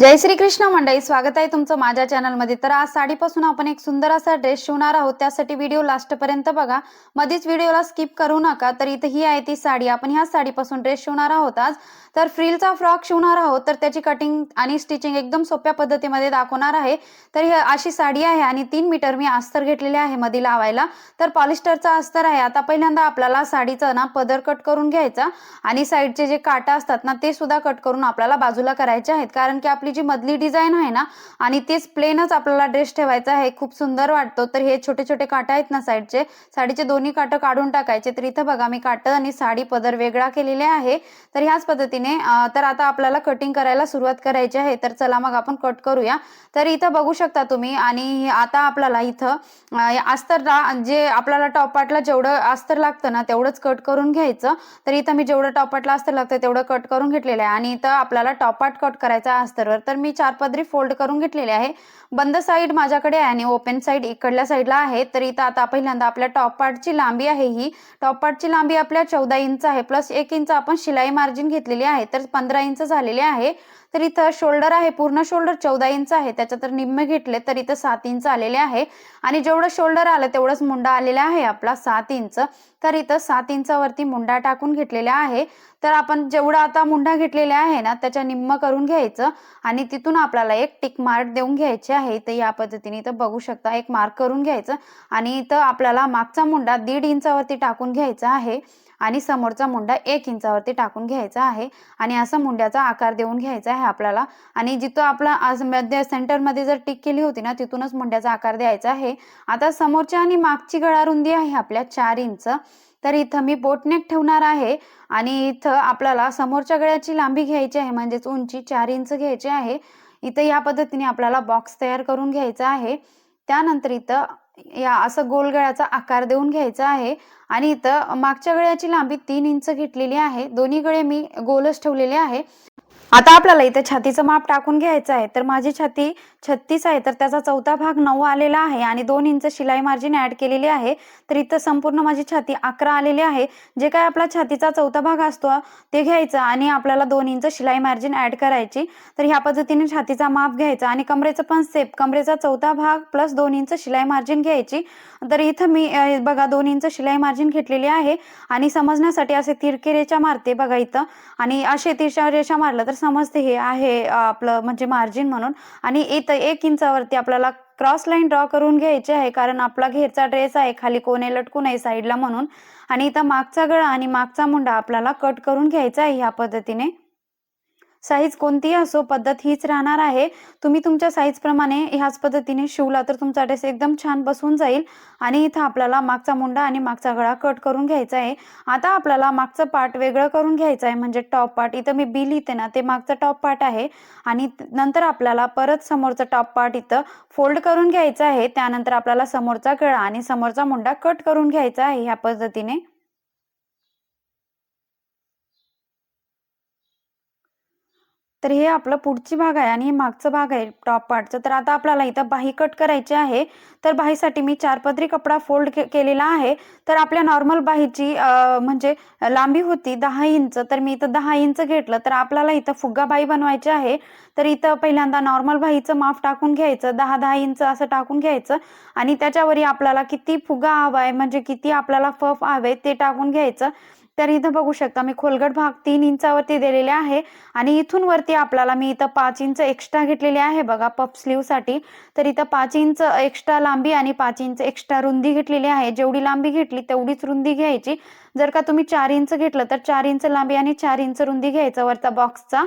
जय श्री कृष्ण मंडळी स्वागत आहे तुमचं माझ्या चॅनलमध्ये तर आज साडीपासून आपण एक सुंदर असा ड्रेस शिवणार आहोत. त्यासाठी व्हिडिओ लास्टपर्यंत बघा. मध्येच व्हिडिओला स्किप करू नका. तर इथं ही आहे ती साडी. आपण ह्या साडीपासून ड्रेस शिवणार आहोत आज. तर फ्रिलचा फ्रॉक शिवणार आहोत. तर त्याची कटिंग आणि स्टिचिंग एकदम सोप्या पद्धतीमध्ये दाखवणार आहे. तर ही अशी साडी आहे आणि तीन मीटर मी अस्तर घेतलेले आहे मध्ये लावायला. तर पॉलिस्टरचा अस्तर आहे. आता पहिल्यांदा आपल्याला साडीचा ना पदर कट करून घ्यायचा. आणि साईडचे जे काटा असतात ना ते सुद्धा कट करून आपल्याला बाजूला करायचे आहेत. कारण की आपली जी मधली डिझाईन आहे ना आणि तेच प्लेनच आपल्याला ड्रेस ठेवायचा आहे खूप सुंदर वाटतो. तर हे छोटे छोटे काटा आहेत ना साईडचे साडीचे दोन्ही काटं काढून टाकायचे. तर इथं बघा मी काटं आणि साडी पदर वेगळा केलेले आहे. तर ह्याच पद्धतीने तर आता आपल्याला कटिंग करायला सुरुवात करायची आहे. तर चला मग आपण कट करूया. तर इथं बघू शकता तुम्ही आणि आता आपल्याला इथं अस्तर अस्तरला जे आपल्याला टॉप जेवढं अस्तर लागतं ना तेवढंच कट करून घ्यायचं. तर इथं मी जेवढं टॉपाटला अस्तर लागतं तेवढं कट करून घेतलेलं आहे. आणि इथं आपल्याला टॉप कट करायचा अस्तरवर. अस्तरवर तर मी चार पदरी फोल्ड करून घेतलेले आहे. बंद साईड माझ्याकडे आहे आणि ओपन साईड इकडल्या साईडला आहे. तर इथं आता पहिल्यांदा आपल्या टॉप पार्टची लांबी आहे ही. टॉप पार्टची लांबी आपल्या चौदा इंच आहे. प्लस एक इंच आपण शिलाई मार्जिन घेतलेली आहे. तर पंधरा इंच झालेली आहे. तर इथं शोल्डर आहे. पूर्ण शोल्डर चौदा इंच आहे. त्याच्या तर निम्मे घेतले तर इथं सात इंच आलेले आहे. आणि जेवढं शोल्डर आलं तेवढंच मुंडा आलेला आहे आपला सात इंच तर इथं सात इंचावरती मुंडा टाकून घेतलेला आहे. तर आपण जेवढा आता मुंडा घेतलेला आहे ना त्याच्या निम्म करून घ्यायचं आणि तिथून आपल्याला एक टिक मार्क देऊन घ्यायचे आहे. इथं या पद्धतीने इथं बघू शकता एक मार्क करून घ्यायचं आणि इथं आपल्याला मागचा मुंडा दीड इंचावरती टाकून घ्यायचा आहे आणि समोरचा मुंडा एक इंचावरती टाकून घ्यायचा आहे आणि असा मुंड्याचा आकार देऊन घ्यायचा आहे आपल्याला. आणि जिथं आपला आज मध्य सेंटरमध्ये जर टिक केली होती ना तिथूनच मुंड्याचा आकार द्यायचा आहे. आता समोरच्या आणि मागची गळा रुंदी आहे आपल्या चार इंच. तर इथं मी बोटनेक ठेवणार आहे आणि इथं आपल्याला समोरच्या गळ्याची लांबी घ्यायची आहे म्हणजेच उंची चार इंच घ्यायची आहे. इथं या पद्धतीने आपल्याला बॉक्स तयार करून घ्यायचा आहे. त्यानंतर इथं या असं गोल गळ्याचा आकार देऊन घ्यायचा आहे आणि इथं मागच्या गळ्याची लांबी तीन इंच घेतलेली आहे. दोन्ही गळे मी गोलच ठेवलेले आहे. आता आपल्याला इथे छातीचं माप टाकून घ्यायचं आहे. तर माझी छाती छत्तीस आहे तर त्याचा चौथा भाग नऊ आलेला आहे आणि दोन इंच शिलाई मार्जिन ऍड केलेली आहे. तर इथं संपूर्ण माझी छाती अकरा आलेली आहे. जे काय आपला छातीचा चौथा भाग असतो ते घ्यायचा आणि आपल्याला दोन इंच शिलाई मार्जिन ऍड करायची. तर ह्या पद्धतीने छातीचा माप घ्यायचा आणि कमरेचं पण सेप कमरेचा चौथा भाग प्लस दोन इंच शिलाई मार्जिन घ्यायची. तर इथं मी बघा दोन इंच शिलाई मार्जिन घेतलेली आहे आणि समजण्यासाठी असे तिरके रेषा मारते बघा इथं. आणि असे तिरशा रेषा मारलं तर समजते हे आहे आपलं म्हणजे मार्जिन म्हणून. आणि इथं एक इंचावरती आपल्याला क्रॉस लाईन ड्रॉ करून घ्यायची आहे कारण आपला घेरचा ड्रेस आहे खाली कोणे लटकून आहे साईडला म्हणून. आणि इथं मागचा गळा आणि मागचा मुंडा आपल्याला कट करून घ्यायचा आहे ह्या पद्धतीने. साईज कोणतीही असो पद्धत हीच राहणार आहे. तुम्ही तुमच्या साईज प्रमाणे ह्याच पद्धतीने शिवला तर तुमचा ड्रेस एकदम छान बसून जाईल. आणि इथं आपल्याला मागचा मुंडा आणि मागचा गळा कट करून घ्यायचा आहे. आता आपल्याला मागचं पार्ट वेगळं करून घ्यायचं आहे. म्हणजे टॉप पार्ट इथं मी बी लिहिते ना ते मागचं टॉप पार्ट आहे. आणि नंतर आपल्याला परत समोरचं टॉप पार्ट इथं फोल्ड करून घ्यायचं आहे. त्यानंतर आपल्याला समोरचा गळा आणि समोरचा मुंडा कट करून घ्यायचा आहे ह्या पद्धतीने. तर हे आपलं पुढची भाग आहे आणि हे मागचं भाग आहे टॉप पार्टचं तर आता आपल्याला इथं बाही कट करायची आहे. तर बाहीसाठी मी चार पदरी कपडा फोल्ड के केलेला आहे. तर आपल्या नॉर्मल बाहीची म्हणजे लांबी होती दहा इंच. तर मी इथं दहा इंच घेतलं. तर आपल्याला इथं फुग्गा बाही बनवायची आहे. तर इथं पहिल्यांदा नॉर्मल बाहीचं माप टाकून घ्यायचं. दहा दहा इंच असं टाकून घ्यायचं. आणि त्याच्यावरही आपल्याला किती फुगा हवा आहे म्हणजे किती आपल्याला फफ हवे ते टाकून घ्यायचं. तर इथं बघू शकता मी खोलगट भाग तीन इंचावरती दिलेले आहे आणि इथून वरती आपल्याला मी इथं पाच इंच एक्स्ट्रा घेतलेली आहे. बघा पफ स्लीवसाठी. तर इथं पाच इंच एक्स्ट्रा लांबी आणि पाच इंच एक्स्ट्रा रुंदी घेतलेली आहे. जेवढी लांबी घेतली तेवढीच रुंदी घ्यायची. जर का तुम्ही चार इंच घेतलं तर चार इंच लांबी आणि चार इंच रुंदी घ्यायचं वरचा बॉक्सचा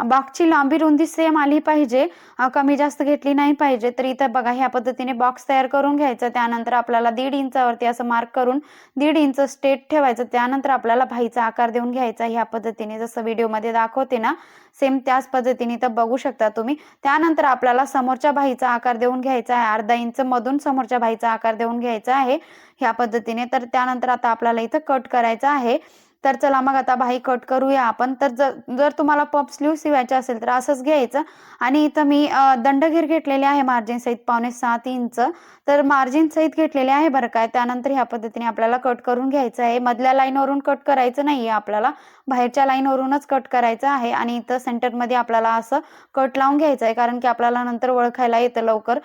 बॉक्सची लांबी रुंदी सेम आली पाहिजे. कमी जास्त घेतली नाही पाहिजे. तर इथं बघा ह्या पद्धतीने बॉक्स तयार करून घ्यायचं. त्यानंतर आपल्याला दीड इंचावरती असं मार्क करून दीड इंच स्टेट ठेवायचं. त्यानंतर आपल्याला भाईचा आकार देऊन घ्यायचा. ह्या पद्धतीने जसं व्हिडिओमध्ये दाखवते ना सेम त्याच पद्धतीने तर बघू शकता तुम्ही. त्यानंतर आपल्याला समोरच्या भाईचा आकार देऊन घ्यायचा आहे. अर्धा इंच मधून समोरच्या भाईचा आकार देऊन घ्यायचा आहे. ह्या पद्धतीने. तर त्यानंतर आता आपल्याला इथं कट करायचा आहे. तर चला मग आता भाई कट करूया आपण. तर जर जर तुम्हाला पप स्लीव शिवायचे असेल तर असंच घ्यायचं. आणि इथं मी अ, दंडघेर घेतलेले आहे मार्जिन सहित पावणे सात इंच. तर मार्जिन सहित घेतलेले आहे बरं काय त्यानंतर ह्या पद्धतीने आपल्याला कट करून घ्यायचं आहे. मधल्या लाईनवरून कट करायचं नाही आहे आपल्याला. बाहेरच्या लाईनवरूनच कट करायचं आहे आणि इथं सेंटरमध्ये आपल्याला असं कट लावून घ्यायचं आहे. कारण की आपल्याला नंतर ओळखायला येतं लवकर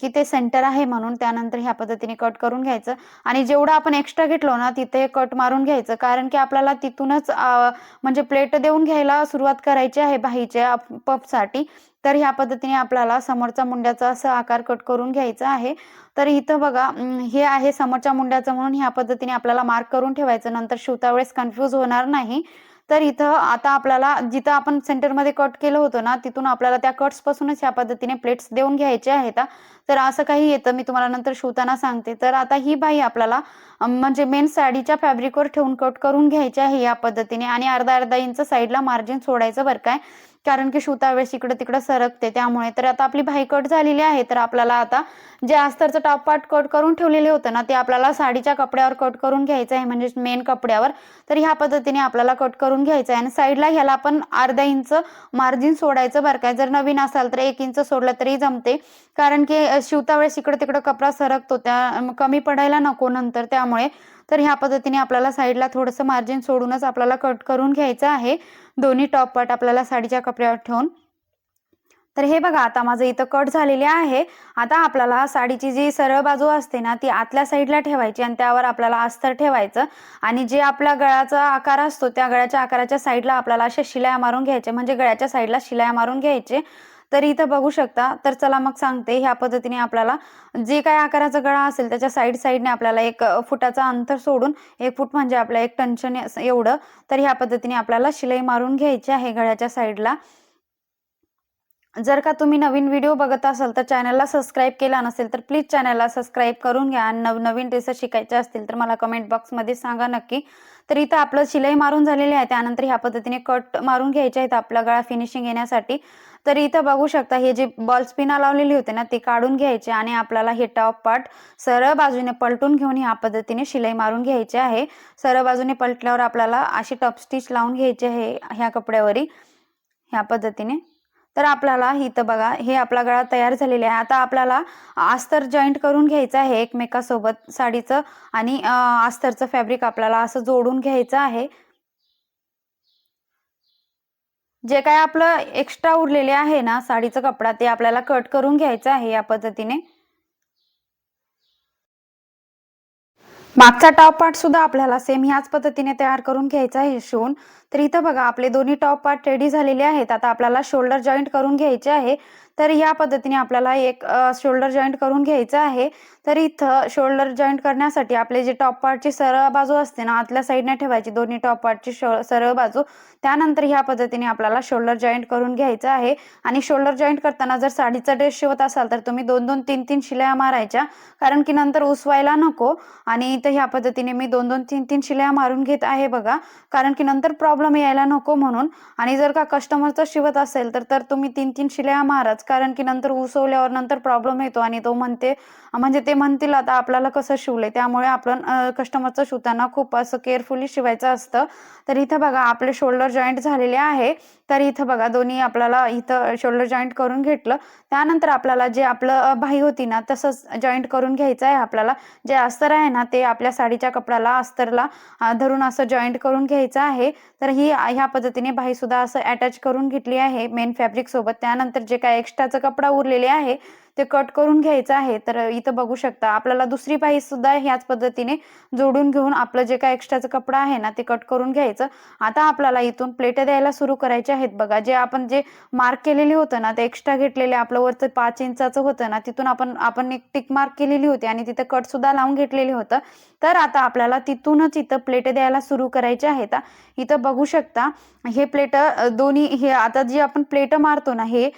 की ते सेंटर आहे म्हणून त्यानंतर ह्या पद्धतीने कट करून घ्यायचं. आणि जेवढं आपण एक्स्ट्रा घेतलो ना तिथे कट मारून घ्यायचं. कारण की आपल्याला तिथूनच म्हणजे प्लेट देऊन घ्यायला सुरुवात करायची आहे बाहीच्या पपसाठी तर ह्या पद्धतीने आपल्याला समोरच्या मुंड्याचा असं आकार कट करून घ्यायचा आहे. तर इथं बघा हे आहे समोरच्या मुंड्याचं म्हणून ह्या पद्धतीने आपल्याला मार्क करून ठेवायचं. नंतर शिवता वेळेस कन्फ्यूज होणार नाही. तर इथं आता आपल्याला जिथं आपण सेंटरमध्ये कट केलं होतं ना तिथून आपल्याला त्या कट्सपासूनच ह्या पद्धतीने प्लेट्स देऊन घ्यायचे आहेत. तर असं काही येतं मी तुम्हाला नंतर शिवताना सांगते. तर आता ही बाई आपल्याला म्हणजे मेन साडीच्या फॅब्रिकवर ठेवून कट करून घ्यायची आहे या पद्धतीने. आणि अर्धा अर्धा इंच साईडला मार्जिन सोडायचं बरं काय कारण की शिवता वेळेस इकडं तिकडं सरकते त्यामुळे. तर आता आपली भाई कट झालेली आहे तर आपल्याला आता जे अस्तरचं टॉप पार्ट कट करून ठेवलेले होतं ना ते आपल्याला साडीच्या कपड्यावर कट करून घ्यायचं आहे म्हणजे मेन कपड्यावर. तर ह्या पद्धतीने आपल्याला कट करून घ्यायचं आहे. आणि साईडला ह्याला आपण अर्धा इंच मार्जिन सोडायचं बरं काय जर नवीन असाल तर एक इंच सोडलं तरी जमते. कारण की शिवता वेळेस इकडं तिकडं कपडा सरकतो त्या कमी पडायला नको नंतर त्यामुळे तर ह्या पद्धतीने आपल्याला साईडला थोडंसं मार्जिन सोडूनच आपल्याला कट करून घ्यायचं आहे. दोन्ही टॉप पार्ट आपल्याला साडीच्या कपड्यावर ठेवून. तर हे बघा आता माझं इथं कट झालेले आहे. आता आपल्याला साडीची जी सरळ बाजू असते ना ती आतल्या साईडला ठेवायची आणि त्यावर आपल्याला अस्तर ठेवायचं. आणि जे आपल्या गळ्याचा आकार असतो त्या गळ्याच्या आकाराच्या साईडला आपल्याला अशा शिलाया मारून घ्यायचे. म्हणजे गळ्याच्या साईडला शिलाया मारून घ्यायचे. तर इथं बघू शकता. तर चला मग सांगते ह्या पद्धतीने आपल्याला जे काय आकाराचा गळा असेल त्याच्या साईड साईडने आपल्याला एक फुटाचा अंतर सोडून एक फूट म्हणजे आपल्या एक टंचन एवढं. तर ह्या पद्धतीने आपल्याला शिलाई मारून घ्यायची आहे गळ्याच्या साईडला जर का तुम्ही नवीन व्हिडिओ बघत असाल तर चॅनलला सबस्क्राईब केला नसेल तर प्लीज चॅनलला सबस्क्राईब करून घ्या. आणि नवनवीन नवीन शिकायचे असतील तर मला कमेंट बॉक्समध्ये सांगा नक्की. तर इथं आपलं शिलाई मारून झालेली आहे. त्यानंतर ह्या पद्धतीने कट मारून घ्यायचे आहेत आपला गळा फिनिशिंग येण्यासाठी. तर इथं बघू शकता हे जे बॉल स्पिना लावलेली होते ना ते काढून घ्यायचे आणि आपल्याला हे टॉप पार्ट सरळ बाजूने पलटून घेऊन ह्या पद्धतीने शिलाई मारून घ्यायची आहे. सरळ बाजूने पलटल्यावर आपल्याला अशी टॉप स्टिच लावून घ्यायची आहे ह्या कपड्यावरी ह्या पद्धतीने. तर आपल्याला इथं बघा हे आपला गळा तयार झालेला आहे. आता आपल्याला आस्तर जॉईंट करून घ्यायचं आहे एकमेकासोबत साडीचं आणि आस्तरचं अस्तरचं फॅब्रिक आपल्याला असं जोडून घ्यायचं आहे. जे काय आपलं एक्स्ट्रा उरलेले आहे ना साडीचा कपडा ते आपल्याला कट करून घ्यायचं आहे या पद्धतीने. मागचा टॉप पार्ट सुद्धा आपल्याला सेम ह्याच पद्धतीने तयार करून घ्यायचा आहे शिवून. तर इथं बघा आपले दोन्ही टॉप पार्ट रेडी झालेले आहेत. आता आपल्याला शोल्डर जॉईंट करून घ्यायचे आहे. तर या पद्धतीने आपल्याला एक शोल्डर जॉईंट करून घ्यायचं आहे. तर इथं शोल्डर जॉईंट करण्यासाठी आपले जे टॉप पार्टची सरळ बाजू असते ना आतल्या साईडने ठेवायची दोन्ही टॉप पार्टची सरळ बाजू. त्यानंतर ह्या पद्धतीने आपल्याला शोल्डर जॉईंट करून घ्यायचं आहे. आणि शोल्डर जॉईंट करताना जर साडीचा ड्रेस शिवत असाल तर तुम्ही दोन दोन तीन तीन शिलाया मारायच्या. कारण की नंतर उसवायला नको. आणि इथं ह्या पद्धतीने मी दोन दोन तीन तीन शिलाया मारून घेत आहे बघा. कारण की नंतर प्रॉब्लेम यायला नको म्हणून. आणि जर का कस्टमरचं शिवत असेल तर तर तुम्ही तीन तीन शिलाया माराच. कारण की नंतर उसवल्यावर नंतर प्रॉब्लेम येतो आणि तो म्हणते म्हणजे ते म्हणतील आता आपल्याला कसं शिवलंय? त्यामुळे आपण कस्टमरचं शिवताना खूप असं केअरफुली शिवायचं असतं. तर इथं बघा आपले शोल्डर जॉईंट झालेले आहे. तर इथं बघा दोन्ही आपल्याला इथं शोल्डर जॉईंट करून घेतलं. त्यानंतर आपल्याला जे आपलं भाई होती ना तसंच जॉईंट करून घ्यायचं आहे आपल्याला. जे अस्तर आहे ना ते आपल्या साडीच्या कपड्याला अस्तरला धरून असं जॉईंट करून घ्यायचं आहे. तर ही ह्या पद्धतीने भाई सुद्धा असं अटॅच करून घेतली आहे मेन फॅब्रिक सोबत. त्यानंतर जे काय एक्स्ट्राचा कपडा उरलेले आहे ते कट करून घ्यायचं आहे तर इथं बघू शकता आपल्याला दुसरी बाही सुद्धा ह्याच पद्धतीने जोडून घेऊन आपलं जे काय एक्स्ट्राचं कपडा आहे ना ते कट करून घ्यायचं. आता आपल्याला इथून प्लेट द्यायला सुरू करायचे आहेत बघा. जे आपण जे मार्क केलेले होतं ना ते एक्स्ट्रा घेतलेले आपलं वरचं पाच इंचाचं होतं ना तिथून आपण आपण एक टिक मार्क केलेली होती आणि तिथं कट सुद्धा लावून घेतलेले होतं. तर आता आपल्याला तिथूनच इथं प्लेट द्यायला सुरू करायचे आहेत. इथं बघू शकता हे प्लेट दोन्ही हे आता जी आपण प्लेट मारतो ना हे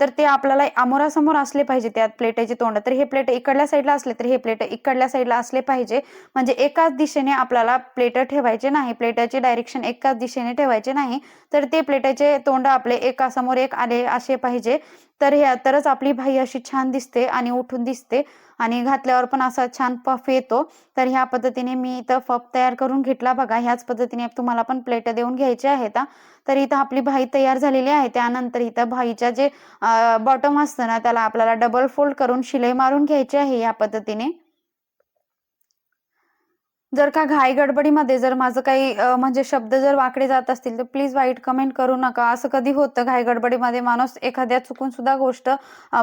तर ते आपल्याला आमोरासमोर असले पाहिजे. त्यात प्लेटाची तोंड तर हे प्लेट इकडल्या साईडला असले तर हे प्लेट इकडल्या साईडला असले पाहिजे. म्हणजे एकाच दिशेने आपल्याला प्लेट ठेवायचे नाही. प्लेटाचे डायरेक्शन एकाच दिशेने ठेवायचे नाही. तर ते प्लेटाचे तोंड आपले एकासमोर एक आले असे पाहिजे. तर ह्या तरच आपली भाई अशी छान दिसते आणि उठून दिसते. आणि घातल्यावर पण असा छान पफ येतो. तर ह्या पद्धतीने मी इथं पफ तयार करून घेतला बघा. ह्याच पद्धतीने तुम्हाला पण प्लेट देऊन घ्यायचे आहेत तर इथं आपली भाई तयार झालेली आहे. त्यानंतर इथं भाईच्या जे बॉटम असतं ना त्याला आपल्याला डबल फोल्ड करून शिलाई मारून घ्यायची आहे या पद्धतीने. जर का घाई गडबडीमध्ये जर माझं काही म्हणजे शब्द जर वाकडे जात असतील तर प्लीज वाईट कमेंट करू नका. असं कधी होतं घाई गडबडीमध्ये माणूस एखाद्या चुकून सुद्धा गोष्ट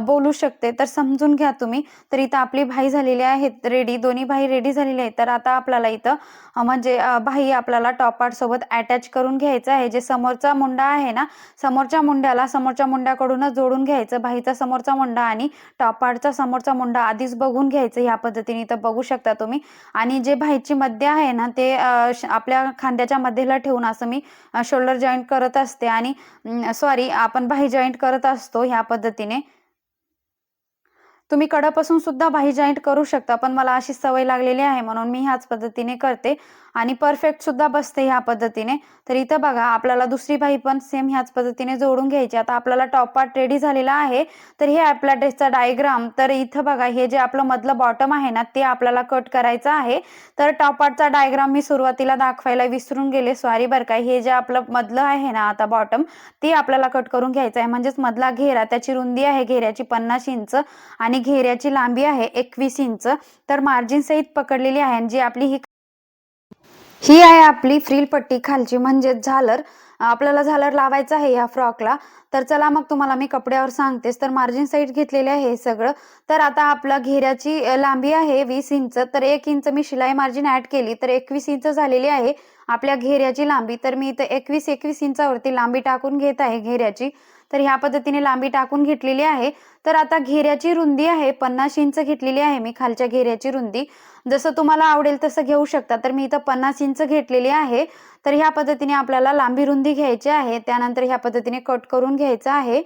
बोलू शकते. तर समजून घ्या तुम्ही. तर इथं आपली भाई झालेली आहेत रेडी. दोन्ही भाई रेडी झालेली आहेत. तर आता आपल्याला इथं म्हणजे भाई आपल्याला टॉप आर्ट सोबत अटॅच करून घ्यायचं आहे. जे समोरचा मुंडा आहे ना समोरच्या मुंड्याला समोरच्या मुंड्याकडूनच जोडून घ्यायचं. भाईचा समोरचा मुंडा आणि टॉप आर्टचा समोरचा मुंडा आधीच बघून घ्यायचं. ह्या पद्धतीने इथं बघू शकता तुम्ही. आणि जे भाईची मध्य आहे ना ते आपल्या खांद्याच्या मध्येला ठेवून असं मी शोल्डर जॉईंट करत असते आणि सॉरी आपण बाही जॉईंट करत असतो ह्या पद्धतीने. तुम्ही कडापासून सुद्धा बाही जॉईंट करू शकता पण मला अशी सवय लागलेली आहे म्हणून मी ह्याच पद्धतीने करते. आणि परफेक्ट सुद्धा बसते ह्या पद्धतीने. तर इथं बघा आपल्याला दुसरी बाही पण सेम ह्याच पद्धतीने जोडून घ्यायची. आता आपल्याला टॉप पार्ट रेडी झालेला आहे. तर हे आपल्या ड्रेसचा डायग्राम तर इथं बघा हे जे आपलं मधलं बॉटम आहे ना ते आपल्याला कट करायचं आहे. तर टॉप पार्टचा डायग्राम मी सुरुवातीला दाखवायला विसरून गेले. सॉरी बरं का हे जे आपलं मधलं आहे ना आता बॉटम ते आपल्याला कट करून घ्यायचं आहे. म्हणजेच मधला घेरा त्याची रुंदी आहे घेऱ्याची पन्नास इंच आणि घेऱ्याची लांबी आहे एकवीस इंच. तर मार्जिन सहित पकडलेली आहे आणि जी आपली ही ही आहे आपली फ्रील पट्टी खालची. म्हणजेच झालर आपल्याला झालर लावायचं आहे या फ्रॉकला. तर चला मग तुम्हाला मी कपड्यावर सांगतेस तर मार्जिन साईड घेतलेले आहे सगळं. तर आता आपला घेऱ्याची लांबी आहे वीस इंच. तर एक इंच मी शिलाई मार्जिन ऍड केली. तर एकवीस इंच झालेली आहे. आपल्या घेऱ्याची लांबी. तर मी इथं एकवीस एकवीस इंचावरती लांबी टाकून घेत आहे घेऱ्याची. तर ह्या पद्धतीने लांबी टाकून घेतलेली आहे. तर आता घेऱ्याची रुंदी आहे पन्नास इंच घेतलेली आहे मी खालच्या घेऱ्याची रुंदी. जसं तुम्हाला आवडेल तसं घेऊ शकता. तर मी इथं पन्नास इंच घेतलेली आहे. तर ह्या पद्धतीने आपल्याला लांबी रुंदी घ्यायची आहे. त्यानंतर ह्या पद्धतीने कट करून घ्यायचं आहे.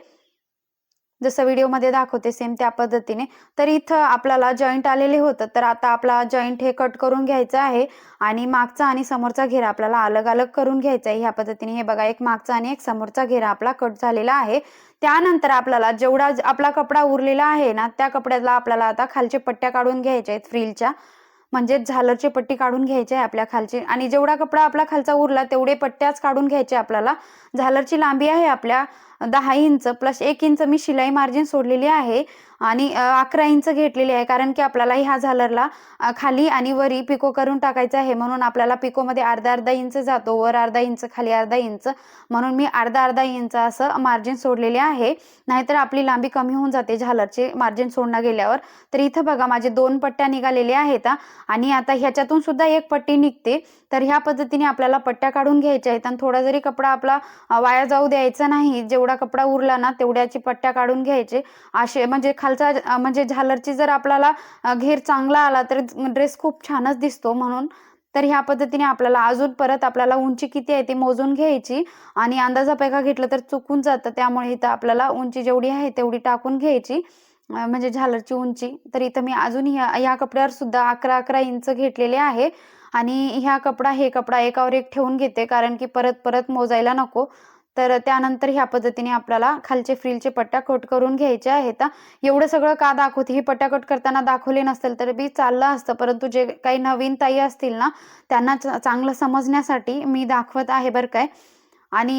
जसं व्हिडिओमध्ये दाखवते सेम त्या पद्धतीने. तर इथं आपल्याला जॉईंट आलेले होतं तर आता आपला जॉईंट हे कट करून घ्यायचं आहे आणि मागचा आणि समोरचा घेरा आपल्याला अलग अलग करून घ्यायचा आहे. ह्या पद्धतीने हे बघा एक मागचा आणि एक समोरचा घेरा आपला कट झालेला आहे. त्यानंतर आपल्याला जेवढा आपला कपडा उरलेला आहे ना त्या कपड्याला आपल्याला आता खालचे पट्ट्या काढून घ्यायच्या आहेत फ्रीलच्या. म्हणजे झालरची पट्टी काढून घ्यायची आहे आपल्या खालची. आणि जेवढा कपडा आपला खालचा उरला तेवढे पट्ट्याच काढून घ्यायचे आपल्याला. झालरची लांबी आहे आपल्या. दहा इंच प्लस एक इंच मी शिलाई मार्जिन सोडलेली आहे. आणि अकरा इंच घेतलेली आहे कारण की आपल्याला ह्या झालरला खाली आणि वरी पिको करून टाकायचं आहे म्हणून आपल्याला पिकोमध्ये अर्धा अर्धा इंच जातो वर अर्धा इंच खाली अर्धा इंच म्हणून मी अर्धा अर्धा इंच असं मार्जिन सोडलेले आहे. नाहीतर आपली लांबी कमी होऊन जाते झालरचे मार्जिन सोडणं गेल्यावर. तर इथं बघा माझे दोन पट्ट्या निघालेल्या आहेत आणि आता ह्याच्यातून सुद्धा एक पट्टी निघते. तर ह्या पद्धतीने आपल्याला पट्ट्या काढून घ्यायच्या आहेत आणि थोडा जरी कपडा आपला वाया जाऊ द्यायचा नाही जेवढा कपडा उरला ना तेवढ्याची पट्ट्या काढून घ्यायचे. असे म्हणजे खालचा म्हणजे झालरची जर आपल्याला घेर चांगला आला तर ड्रेस खूप छानच दिसतो म्हणून. तर ह्या पद्धतीने आपल्याला अजून परत आपल्याला उंची किती आहे ती मोजून घ्यायची आणि अंदाजापेक्षा घेतलं तर चुकून जातं. त्यामुळे इथं आपल्याला उंची जेवढी आहे तेवढी टाकून घ्यायची म्हणजे झालरची उंची. तर इथं मी अजून ह्या या कपड्यावर सुद्धा अकरा अकरा इंच घेतलेले आहे. आणि ह्या कपडा हे कपडा एकावर एक ठेवून घेते. कारण की परत परत मोजायला नको. तर त्यानंतर ह्या पद्धतीने आपल्याला खालचे फ्रिलचे पट्ट्या कट करून घ्यायचे आहेत. एवढं सगळं का दाखवते? ही पट्ट्या कट करताना दाखवले नसेल तर बी चाललं असतं. परंतु जे काही नवीन ताई असतील ना त्यांना च- चांगलं समजण्यासाठी मी दाखवत आहे बरं काय. आणि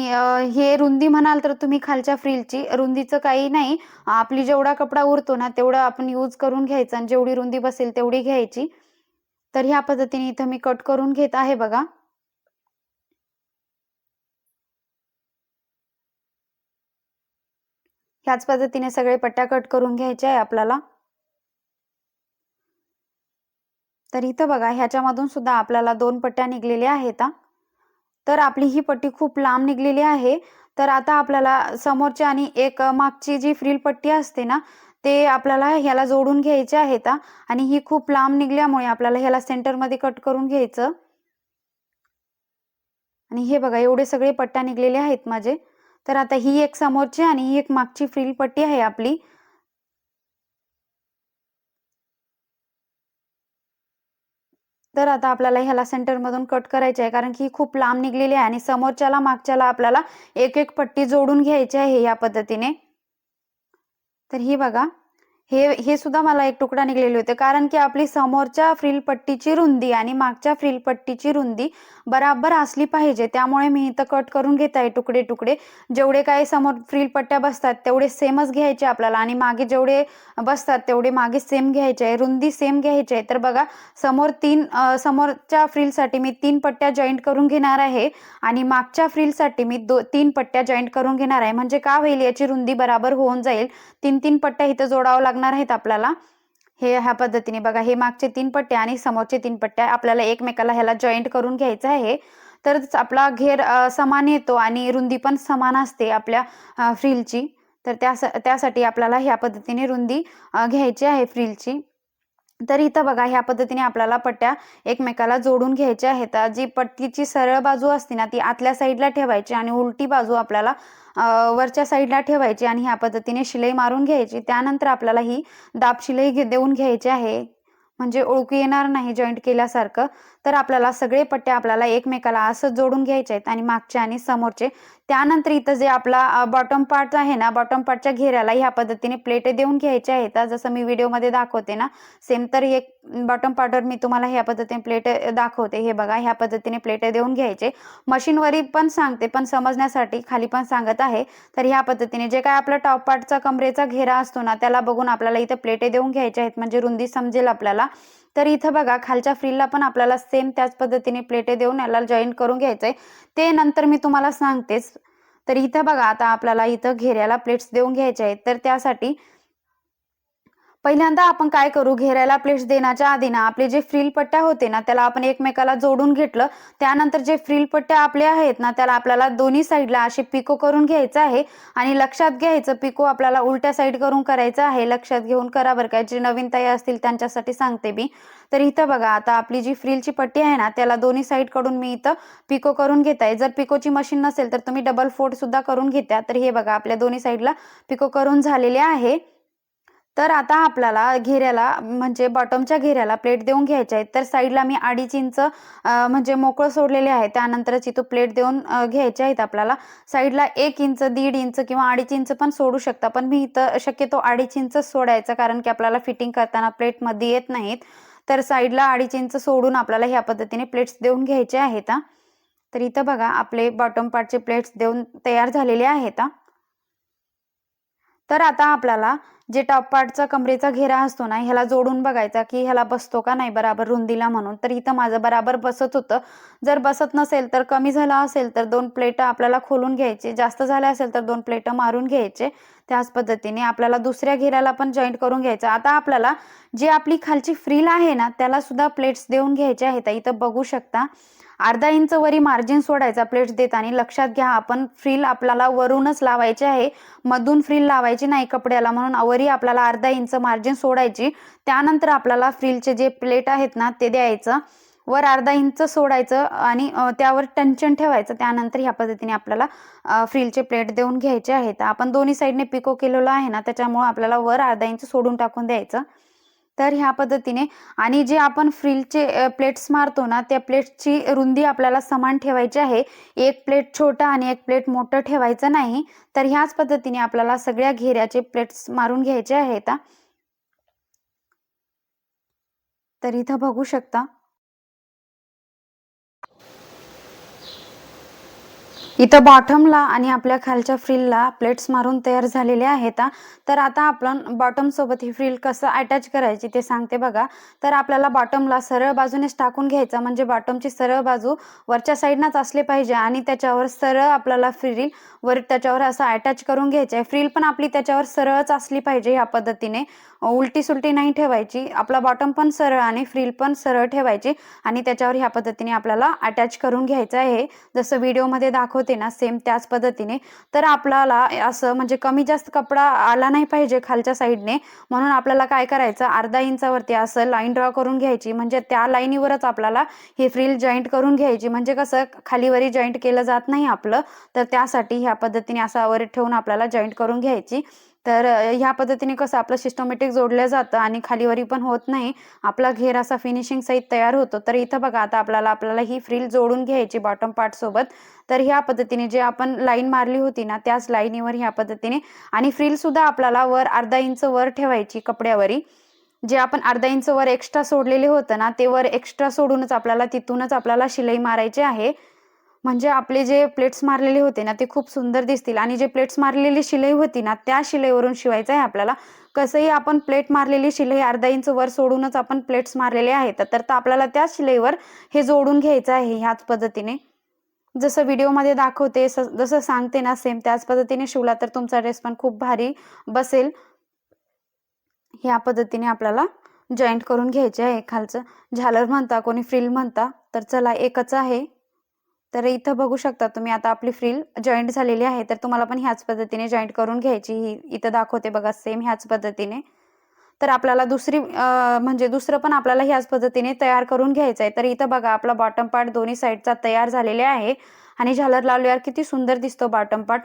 हे रुंदी म्हणाल तर तुम्ही खालच्या फ्रिलची रुंदीचं काही नाही. आपली जेवढा कपडा उरतो ना तेवढा आपण यूज करून घ्यायचा. आणि जेवढी रुंदी बसेल तेवढी घ्यायची. तर ह्या पद्धतीने इथं मी कट करून घेत आहे बघा. ह्याच पद्धतीने सगळे पट्ट्या कट करून घ्यायचे आहे आपल्याला. तर इथं बघा ह्याच्यामधून सुद्धा आपल्याला दोन पट्ट्या निघलेल्या आहेत तर आपली ही पट्टी खूप लांब निघलेली आहे. तर आता आपल्याला समोरची आणि एक मागची जी फ्रील पट्टी असते ना ते आपल्याला ह्याला जोडून घ्यायचे आहेत आणि ही खूप लांब निघल्यामुळे आपल्याला ह्याला सेंटरमध्ये कट करून घ्यायचं. आणि हे बघा एवढे सगळे पट्ट्या निघलेले आहेत माझे. तर आता ही एक समोरची आणि ही एक मागची फ्रील पट्टी आहे आपली. तर आता आपल्याला ह्याला सेंटरमधून कट करायचे आहे कारण की ही खूप लांब निघलेली आहे आणि समोरच्याला मागच्याला आपल्याला एक एक पट्टी जोडून घ्यायची आहे या पद्धतीने. तर ही बघा. हे हे सुद्धा मला एक तुकडा निघलेले होते. कारण की आपली समोरच्या फ्रिल पट्टीची रुंदी आणि मागच्या फ्रिल पट्टीची रुंदी बराबर असली पाहिजे. त्यामुळे मी इथं कट करून घेत आहे तुकडे तुकडे. जेवढे काय समोर फ्रिल पट्ट्या बसतात तेवढे सेमच घ्यायचे आपल्याला. आणि मागे जेवढे बसतात तेवढे मागे सेम घ्यायचे आहे. रुंदी सेम घ्यायची आहे. तर बघा समोर तीन समोरच्या फ्रिलसाठी मी तीन पट्ट्या जॉईंट करून घेणार आहे. आणि मागच्या फ्रिलसाठी मी दो तीन पट्ट्या जॉईंट करून घेणार आहे. म्हणजे का होईल? याची रुंदी बराबर होऊन जाईल. तीन तीन पट्ट्या इथं जोडावं लागणार आहेत आपल्याला. हे ह्या पद्धतीने बघा हे मागचे तीन पट्ट्या आणि समोरचे तीन पट्ट्या आपल्याला एकमेकाला ह्याला जॉईंट करून घ्यायचं आहे. तरच आपला घेर समान येतो आणि रुंदी पण समान असते आपल्या फ्रिलची. तर त्या त्यासाठी आपल्याला ह्या पद्धतीने रुंदी घ्यायची आहे फ्रिलची. तर इथं बघा ह्या पद्धतीने आपल्याला पट्ट्या एकमेकाला जोडून घ्यायच्या आहेत. जी पट्टीची सरळ बाजू असते ना ती आतल्या साईडला ठेवायची आणि उलटी बाजू आपल्याला वरच्या साईडला ठेवायची आणि ह्या पद्धतीने शिलाई मारून घ्यायची. त्यानंतर आपल्याला ही दाब शिलाई देऊन घ्यायची आहे. म्हणजे ओळखू येणार नाही जॉईंट केल्यासारखं. तर आपल्याला सगळे पट्टे आपल्याला एकमेकाला असं जोडून घ्यायचे आहेत आणि मागचे आणि समोरचे त्यानंतर इथं जे आपला बॉटम पार्ट आहे ना बॉटम पार्टच्या घेऱ्याला ह्या पद्धतीने प्लेटे देऊन घ्यायच्या आहेत. जसं मी व्हिडिओमध्ये दाखवते ना सेम तर एक बॉटम पार्टवर मी तुम्हाला ह्या पद्धतीने प्लेट दाखवते. हे बघा ह्या पद्धतीने प्लेटे देऊन घ्यायचे. मशीनवरी पण सांगते पण समजण्यासाठी खाली पण सांगत आहे. तर ह्या पद्धतीने जे काय आपला टॉप पार्टचा कमरेचा घेरा असतो ना त्याला बघून आपल्याला इथे प्लेटे देऊन घ्यायच्या आहेत. म्हणजे रुंदी समजेल आपल्याला. तर इथं बघा खालच्या फ्रीलला पण आपल्याला सेम त्याच पद्धतीने प्लेटे देऊन याला जॉईन करून घ्यायचंय. ते नंतर मी तुम्हाला सांगतेच. तर इथं बघा आता आपल्याला इथं घेऱ्याला प्लेट्स देऊन घ्यायचे आहेत. तर त्यासाठी पहिल्यांदा आपण काय करू? घेरायला प्लेट्स देण्याच्या आधी ना आपले जे फ्रील पट्ट्या होते ना त्याला आपण एकमेकाला जोडून घेतलं. त्यानंतर जे फ्रील पट्ट्या आपल्या आहेत ना त्याला आपल्याला दोन्ही साईडला असे पिको करून घ्यायचं आहे. आणि लक्षात घ्यायचं पिको आपल्याला उलट्या साईड करून करायचं आहे. लक्षात घेऊन करा बरं काय जे नवीन ताई असतील त्यांच्यासाठी सांगते मी. तर इथं बघा आता आपली जी फ्रीलची पट्टी आहे ना त्याला दोन्ही साईडकडून मी इथं पिको करून घेत आहे. जर पिकोची मशीन नसेल तर तुम्ही डबल फोल्ड सुद्धा करून घेत्या. तर हे बघा आपल्या दोन्ही साईडला पिको करून झालेले आहे. तर आता आपल्याला घेऱ्याला म्हणजे बॉटमच्या घेऱ्याला प्लेट देऊन घ्यायचे आहेत. तर साईडला मी अडीच इंच म्हणजे मोकळं सोडलेले आहे. त्यानंतरच इथं प्लेट देऊन घ्यायचे आहेत आपल्याला. साईडला एक इंच दीड इंच किंवा अडीच इंच पण सोडू शकता. पण मी इथं शक्यतो अडीच इंच सोडायचं कारण की आपल्याला फिटिंग करताना प्लेटमध्ये येत नाहीत. तर साईडला अडीच इंच सोडून आपल्याला ह्या पद्धतीने प्लेट्स देऊन घ्यायचे आहेत. तर इथं बघा आपले बॉटम पार्टचे प्लेट्स देऊन तयार झालेले आहेत. तर आता आपल्याला जे टॉप पार्टचा कमरेचा घेरा असतो ना ह्याला जोडून बघायचा की ह्याला बसतो का नाही बराबर रुंदीला म्हणून. तर इथं माझं बराबर बसत होतं. जर बसत नसेल तर कमी झालं असेल तर दोन प्लेट आपल्याला खोलून घ्यायचे. जास्त झाले असेल तर दोन प्लेट मारून घ्यायचे. त्याच पद्धतीने आपल्याला दुसऱ्या घेऱ्याला पण जॉईंट करून घ्यायचं. आता आपल्याला जी आपली खालची फ्रील आहे ना त्याला सुद्धा प्लेट्स देऊन घ्यायचे आहेत. इथं बघू शकता. अर्धा इंच वरी मार्जिन सोडायचा प्लेट्स देताना लक्षात घ्या आपण फ्रील आपल्याला वरूनच लावायचे आहे. मधून फ्रील लावायची नाही कपड्याला म्हणून वरी आपल्याला अर्धा इंच मार्जिन सोडायची. त्यानंतर आपल्याला फ्रीलचे जे प्लेट आहेत ना ते द्यायचं. वर अर्धा इंच सोडायचं आणि त्यावर टंचन ठेवायचं. त्यानंतर ह्या पद्धतीने आपल्याला फ्रीलचे प्लेट देऊन घ्यायचे आहेत. आपण दोन्ही साईडने पिको केलेलं आहे ना त्याच्यामुळे आपल्याला वर अर्धा इंच सोडून टाकून द्यायचं. तर ह्या पद्धतीने आणि जे आपण फ्रीलचे प्लेट्स मारतो ना त्या प्लेट्सची रुंदी आपल्याला समान ठेवायची आहे. एक प्लेट छोटा आणि एक प्लेट मोठं ठेवायचं नाही. तर ह्याच पद्धतीने आपल्याला सगळ्या घेऱ्याचे प्लेट्स मारून घ्यायचे आहेत. तर इथं बघू शकता. इथं बॉटमला आणि आपल्या खालच्या फ्रिलला प्लेट्स मारून तयार झालेले आहेत तर आता आपण बॉटम सोबत ही फ्रिल कसं अटॅच करायची ते सांगते बघा. तर आपल्याला बॉटमला सरळ बाजूनेच टाकून घ्यायचा म्हणजे बॉटमची सरळ बाजू वरच्या साईडनाच असली पाहिजे आणि त्याच्यावर सरळ आपल्याला फ्रिल वर त्याच्यावर असं अटॅच करून घ्यायचं आहे फ्रिल पण आपली त्याच्यावर सरळच असली पाहिजे ह्या पद्धतीने. उलटी सुलटी नाही ठेवायची. आपला बॉटम पण सरळ आणि फ्रिल पण सरळ ठेवायची आणि त्याच्यावर ह्या पद्धतीने आपल्याला अटॅच करून घ्यायचं आहे. जसं व्हिडिओमध्ये दाखवते ना सेम त्याच पद्धतीने. तर आपल्याला असं म्हणजे कमी जास्त कपडा आला नाही पाहिजे खालच्या साईडने म्हणून आपल्याला काय करायचं? अर्धा इंचावरती असं लाईन ड्रॉ करून घ्यायची. म्हणजे त्या लाईनीवरच आपल्याला हे फ्रिल जॉईंट करून घ्यायची. म्हणजे कसं खालीवरी जॉईंट केलं जात नाही आपलं. तर त्यासाठी ह्या पद्धतीने असं वर ठेवून आपल्याला जॉईंट करून घ्यायची. तर ह्या पद्धतीने कसं आपलं सिस्टमॅटिक जोडलं जातं आणि खालीवरी पण होत नाही. आपला घेर असा फिनिशिंग सहित तयार होतो. तर इथं बघा आता आपल्याला आपल्याला ही फ्रिल जोडून घ्यायची बॉटम पार्ट सोबत. तर ह्या पद्धतीने जे आपण लाईन मारली होती ना त्याच लाईनीवर ह्या पद्धतीने. आणि फ्रिल सुद्धा आपल्याला वर अर्धा इंच वर ठेवायची कपड्यावरी. जे आपण अर्धा इंच वर एक्स्ट्रा सोडलेले होतं ना ते वर एक्स्ट्रा सोडूनच आपल्याला तिथूनच आपल्याला शिलाई मारायची आहे. म्हणजे आपले जे प्लेट्स मारलेले होते ना ते खूप सुंदर दिसतील. आणि जे प्लेट्स मारलेली शिलाई होती ना त्या शिलाईवरून शिवायचं आहे आपल्याला. कसंही आपण प्लेट मारलेली शिलाई अर्धा इंच वर सोडूनच आपण प्लेट्स मारलेले आहेत. तर तर आपल्याला त्या शिलाईवर हे जोडून घ्यायचं आहे ह्याच पद्धतीने. जसं व्हिडिओमध्ये दाखवते स- जसं सांगते ना सेम त्याच पद्धतीने शिवला तर तुमचा ड्रेस पण खूप भारी बसेल. ह्या पद्धतीने आपल्याला जॉईंट करून घ्यायचे आहे खालचं. झालर म्हणता कोणी फ्रिल म्हणता तर चला एकच आहे. तर इथं बघू शकता तुम्ही आता आपली फ्रिल जॉईंट झालेली आहे तर तुम्हाला पण ह्याच पद्धतीने जॉईंट करून घ्यायची. ही इथं दाखवते बघा सेम ह्याच पद्धतीने. तर आपल्याला दुसरी म्हणजे दुसरं पण आपल्याला ह्याच पद्धतीने तयार करून घ्यायचं आहे. तर इथं बघा आपला बॉटम पार्ट दोन्ही साईडचा तयार झालेले आहे. आणि झालर लावल्यावर किती सुंदर दिसतो बॉटम पार्ट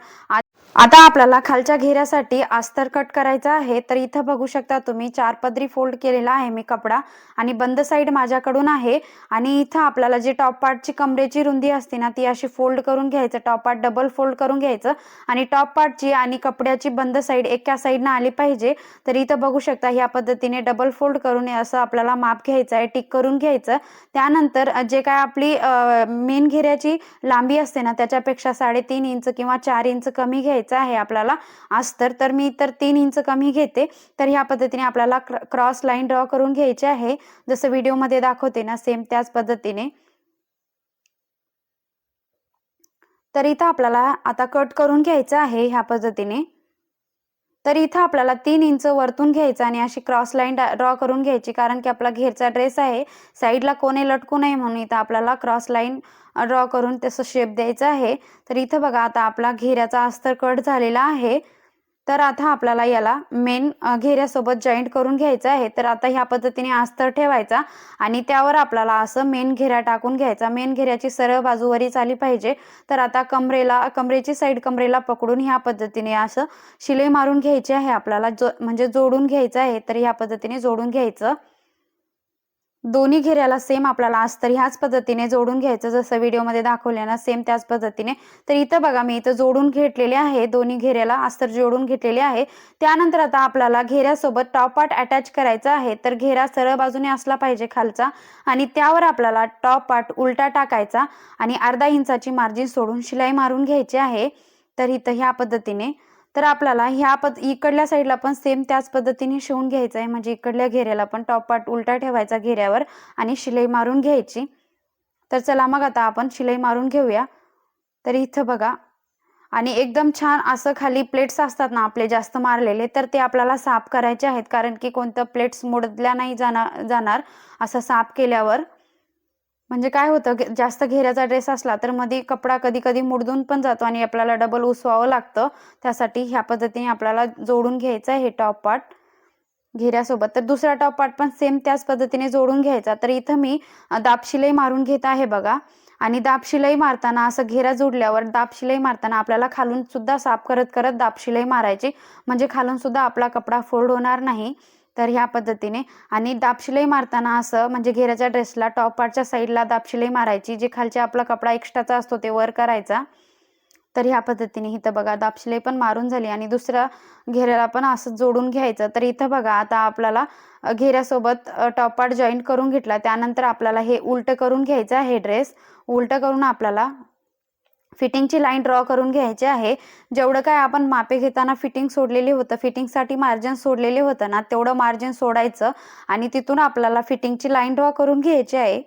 आता आपल्याला खालच्या घेऱ्यासाठी अस्तर कट करायचा आहे. तर इथं बघू शकता तुम्ही चार पदरी फोल्ड केलेला आहे मी कपडा आणि बंद साईड माझ्याकडून आहे. आणि इथं आपल्याला जी टॉप पार्टची कमरेची रुंदी असते ना ती अशी फोल्ड करून घ्यायचं. टॉप पार्ट डबल फोल्ड करून घ्यायचं. आणि टॉप पार्टची आणि कपड्याची बंद साईड एका साईडनं आली पाहिजे. तर इथं बघू शकता ह्या पद्धतीने डबल फोल्ड करून असं आपल्याला माप घ्यायचं आहे टिक करून घ्यायचं. त्यानंतर जे काय आपली मेन घेऱ्याची लांबी असते ना त्याच्यापेक्षा साडेतीन इंच किंवा चार इंच कमी घ्यायचं. आहे आपल्याला. अस्तर तर मी तर तीन इंच कमी घेते. तर ह्या पद्धतीने आपल्याला क्रॉस लाईन ड्रॉ करून घ्यायची आहे. जसं व्हिडिओमध्ये दाखवते ना सेम त्याच पद्धतीने. तर इथं आपल्याला आता कट करून घ्यायचं आहे ह्या पद्धतीने. तर इथं आपल्याला तीन इंच वरतून घ्यायचं आणि अशी क्रॉस लाईन ड्रॉ करून घ्यायची कारण की आपला घेरचा ड्रेस आहे साईडला कोणे लटकू नये म्हणून इथं आपल्याला क्रॉस लाईन ड्रॉ करून त्याचं शेप द्यायचं आहे. तर इथं बघा आता आपला घेऱ्याचा अस्तर कट झालेला आहे. तर आता आपल्याला याला मेन घेऱ्यासोबत जॉईंट करून घ्यायचं आहे. तर आता ह्या पद्धतीने अस्तर ठेवायचा आणि त्यावर आपल्याला असं मेन घेऱ्या टाकून घ्यायचा. मेन घेऱ्याची सरळ बाजूवरीच आली पाहिजे. तर आता कमरेला कमरेची साईड कमरेला पकडून ह्या पद्धतीने असं शिलाई मारून घ्यायची आहे आपल्याला. जो म्हणजे जोडून घ्यायचं आहे तर ह्या पद्धतीने जोडून घ्यायचं. दोन्ही घेऱ्याला सेम आपल्याला अस्तर ह्याच पद्धतीने जोडून घ्यायचं. जसं व्हिडिओमध्ये दाखवले ना सेम त्याच पद्धतीने. तर इथं बघा मी इथं जोडून घेतलेले आहे. दोन्ही घेऱ्याला अस्तर जोडून घेतलेले आहे. त्यानंतर आता आपल्याला घेऱ्यासोबत टॉप पार्ट अटॅच करायचा आहे. तर घेरा सरळ बाजूने असला पाहिजे खालचा आणि त्यावर आपल्याला टॉप पार्ट उलटा टाकायचा आणि अर्धा इंचाची मार्जिन सोडून शिलाई मारून घ्यायची आहे. तर इथं ह्या पद्धतीने तर आपल्याला ह्या पद इकडल्या साईडला पण सेम त्याच पद्धतीने शिवून घ्यायचं आहे म्हणजे इकडल्या घेऱ्याला पण टॉप पार्ट उलटा ठेवायचा घेऱ्यावर आणि शिलाई मारून घ्यायची. तर चला मग आता आपण शिलाई मारून घेऊया. तर इथं बघा. आणि एकदम छान असं खाली प्लेट्स असतात ना आपले जास्त मारलेले तर ते आपल्याला साफ करायचे आहेत. कारण की कोणतं प्लेट्स मोडल्या नाही जाणार जाणार. असं साफ केल्यावर म्हणजे काय होतं जास्त घेऱ्याचा ड्रेस असला तर मध्ये कपडा कधी कधी मुडदून पण जातो आणि आपल्याला डबल उसवावं लागतं. त्यासाठी ह्या पद्धतीने आपल्याला जोडून घ्यायचं आहे हे टॉप पार्ट घेऱ्यासोबत. तर दुसरा टॉप पार्ट पण सेम त्याच पद्धतीने जोडून घ्यायचा. तर इथं मी दापशिलाई दाब मारून घेत आहे बघा. आणि दाब शिलाई मारताना असं घेरा जोडल्यावर दाब शिलाई मारताना आपल्याला खालून सुद्धा साफ करत करत दाब शिलाई मारायची. म्हणजे खालून सुद्धा आपला कपडा फोल्ड होणार नाही. तर ह्या पद्धतीने. आणि दापशिलाई मारताना असं म्हणजे घेऱ्याच्या ड्रेसला टॉप पार्टच्या साईडला दापशिलाई मारायची. जे खालचे आपला कपडा एक्स्ट्राचा असतो ते वर करायचा. तर ह्या पद्धतीने इथं बघा दापशिलाई पण मारून झाली. आणि दुसऱ्या घेऱ्याला पण असं जोडून घ्यायचं. तर इथं बघा आता आपल्याला घेऱ्यासोबत टॉप पार्ट जॉईंट करून घेतला. त्यानंतर आपल्याला हे उलट करून घ्यायचं आहे ड्रेस उलट करून आपल्याला फिटिंगची लाईन ड्रॉ करून घ्यायची आहे. जेवढं काय आपण मापे घेताना फिटिंग सोडलेली होतं फिटिंगसाठी मार्जिन सोडलेले होतं ना तेवढं मार्जिन सोडायचं आणि तिथून आपल्याला फिटिंगची लाईन ड्रॉ करून घ्यायची आहे.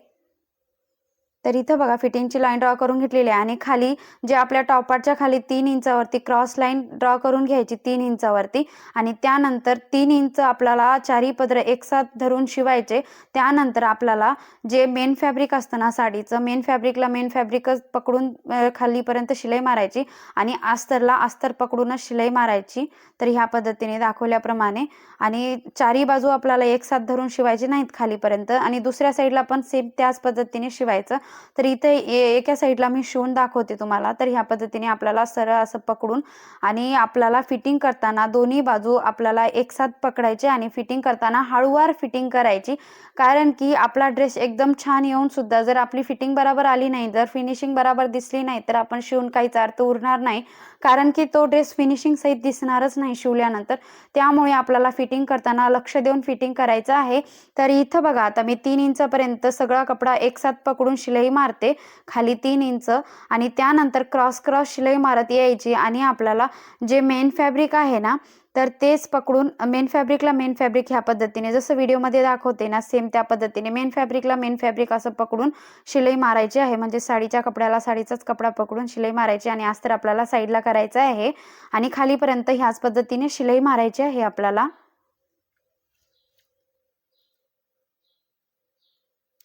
तर इथं बघा फिटिंगची लाईन ड्रॉ करून घेतलेली आहे. आणि खाली जे आपल्या टॉपारच्या खाली तीन इंचावरती क्रॉस लाईन ड्रॉ करून घ्यायची तीन इंचावरती आणि त्यानंतर तीन इंच आपल्याला चारी पदर एकसाथ धरून शिवायचे. त्यानंतर आपल्याला जे मेन फॅब्रिक असतं ना साडीचं मेन फॅब्रिकला मेन फॅब्रिकच पकडून खालीपर्यंत शिलाई मारायची. आणि अस्तरला अस्तर पकडूनच शिलाई मारायची. तर ह्या पद्धतीने दाखवल्याप्रमाणे. आणि चारी बाजू आपल्याला एक साथ धरून शिवायची नाहीत खालीपर्यंत. आणि दुसऱ्या साईडला पण सेम त्याच पद्धतीने शिवायचं. तर इथे एका साईडला मी शिवून दाखवते तुम्हाला. तर ह्या पद्धतीने आपल्याला सरळ असं पकडून आणि आपल्याला फिटिंग करताना दोन्ही बाजू आपल्याला एकसाथ पकडायचे आणि फिटिंग करताना हळूवार फिटिंग करायची. कारण की आपला ड्रेस एकदम छान येऊन सुद्धा जर आपली फिटिंग बरोबर आली नाही जर फिनिशिंग बरोबर दिसली नाही तर आपण शिवून काहीच अर्थ उरणार नाही. कारण की तो ड्रेस फिनिशिंग सहित दिसणारच नाही शिवल्यानंतर. त्यामुळे आपल्याला फिटिंग करताना लक्ष देऊन फिटिंग करायचं आहे. तर इथं बघा आता मी तीन इंचापर्यंत सगळा कपडा एकसाथ पकडून शिलाई मारते. खाली तीन इंच आणि त्यानंतर क्रॉस क्रॉस शिलाई मारत यायची आणि आपल्याला जे मेन फॅब्रिक आहे ना तर तेच पकडून मेन फॅब्रिकला मेन फॅब्रिक ह्या पद्धतीने जसं व्हिडिओमध्ये दाखवते ना सेम त्या पद्धतीने मेन फॅब्रिकला मेन फॅब्रिक असं पकडून शिलाई मारायची आहे. म्हणजे साडीच्या कपड्याला साडीचाच कपडा पकडून शिलाई मारायची आणि अस्तर आपल्याला साईडला करायचं आहे. आणि खालीपर्यंत ह्याच पद्धतीने शिलाई मारायची आहे आपल्याला.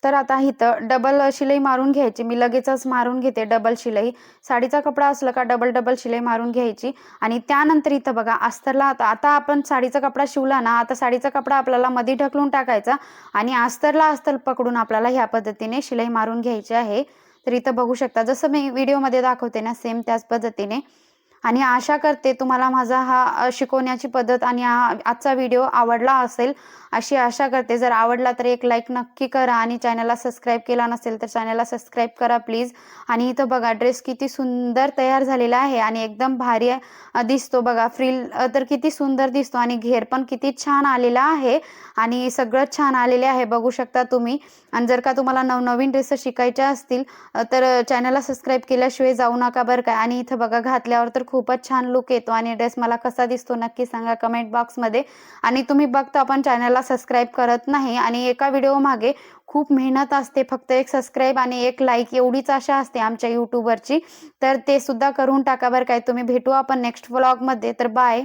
तर आता इथं डबल शिलाई मारून घ्यायची. मी लगेचच मारून घेते डबल शिलाई. साडीचा कपडा असला का डबल डबल शिलाई मारून घ्यायची. आणि त्यानंतर इथं बघा अस्तरला आता आता आपण साडीचा कपडा शिवला ना आता साडीचा कपडा आपल्याला मध्ये ढकलून टाकायचा आणि अस्तरला अस्तर पकडून आपल्याला ह्या पद्धतीने शिलाई मारून घ्यायची आहे. तर इथं बघू शकता जसं मी व्हिडिओमध्ये दाखवते ना सेम त्याच पद्धतीने. आणि आशा करते तुम्हाला माझा हा शिकवण्याची पद्धत आणि हा आजचा व्हिडिओ आवडला असेल अशी आशा करते. जर आवडला तर एक लाईक नक्की करा आणि चॅनलला सबस्क्राईब केला नसेल तर चॅनलला सबस्क्राईब करा प्लीज आणि इथं बघा ड्रेस किती सुंदर तयार झालेला आहे आणि एकदम भारी दिसतो बघा. फ्रिल तर किती सुंदर दिसतो आणि घेर पण किती छान आलेला आहे आणि सगळं छान आलेले आहे बघू शकता तुम्ही. आणि जर का तुम्हाला नवनवीन ड्रेस शिकायच्या असतील तर चॅनलला सबस्क्राईब केल्याशिवाय जाऊ नका बरं काय आणि इथं बघा घातल्यावर तर खूपच छान लुक येतो आणि ड्रेस मला कसा दिसतो नक्की सांगा कमेंट बॉक्समध्ये आणि तुम्ही बघता आपण चॅनलला सबस्क्राईब करत नाही आणि एका व्हिडिओ मागे खूप मेहनत असते फक्त एक सबस्क्राईब आणि एक लाईक एवढीच आशा असते आमच्या यूट्यूबवरची तर ते सुद्धा करून टाका बरं काय. तुम्ही भेटू आपण नेक्स्ट व्लॉगमध्ये तर बाय